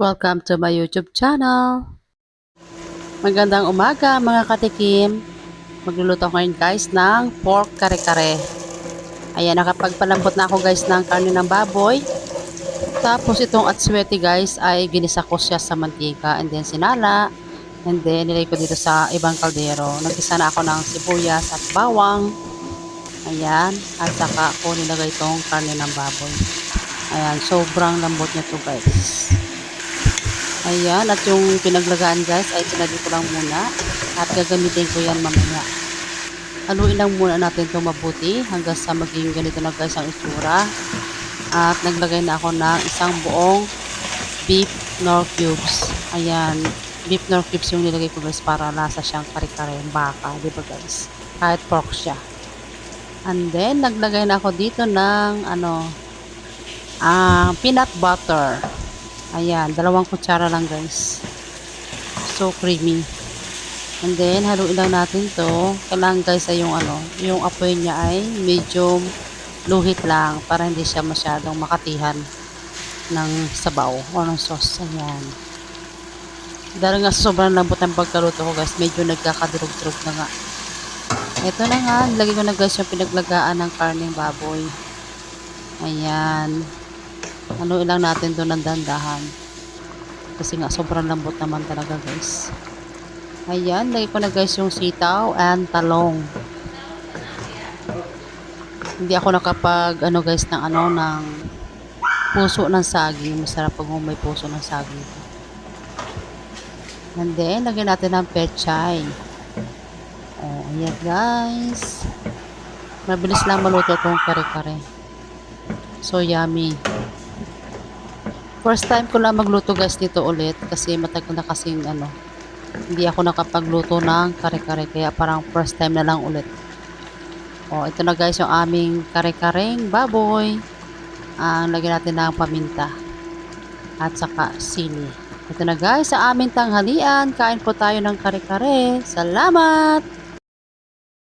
Welcome to my YouTube channel. Magandang umaga mga katikim. Magluluto ako ngayon guys ng pork kare-kare. Ayan, nakapagpalambot na ako guys ng karne ng baboy. Tapos itong atswete guys ay ginisa ko siya sa mantika and then sinala. And then nilagay ko dito sa ibang kaldero. Nagisa na ako ng sibuyas at bawang. Ayan, at saka ako nilagay itong karne ng baboy. Ayan, sobrang lambot niya to guys. Ayan, at yung pinaglagaan guys ay tinali ko lang muna at gagamitin ko yan mamaya. Haluin lang muna natin ito mabuti hanggang sa maging ganito na guys ang itsura. At naglagay na ako ng isang buong beef nor cubes. Ayan, beef nor cubes yung nilagay ko guys para lasa siyang kare-kare baka, di ba guys? Kahit pork siya. And then, naglagay na ako dito ng ano, ah, peanut butter. Ayan, dalawang kutsara lang guys. So creamy. And then, haluin lang natin to. Kailangan guys ay yung ano, yung apoy niya ay medium luhit lang para hindi siya masyadong makatihan ng sabaw o ng sauce. Ayan. Dahil nga sobrang lambot ng pagkaluto ko guys, medyo nagkakadurog-durog na nga. Ito na nga, lagay ko na guys yung pinaglagaan ng karneng baboy. Ayan. Haluin lang natin doon ng dandahan. Kasi nga sobrang lambot naman talaga guys. Ayan, lagay ko na guys yung sitaw and talong. Hindi ako nakapag ano guys ng ano ng puso ng saging. Masarap pag may puso ng saging. And then, lagyan natin ng pechay. Oh, ayan guys. Mabilis lang maluto itong kare-kare. So yummy. First time ko lang magluto guys dito ulit kasi matagal na kasing ano, hindi ako nakapagluto ng kare-kare kaya parang first time na lang ulit. Oh, ito na guys yung aming kare-kareng baboy. Ang lagyan natin ng paminta at saka sili. Ito na guys sa aming tanghalian. Kain po tayo ng kare-kare. Salamat!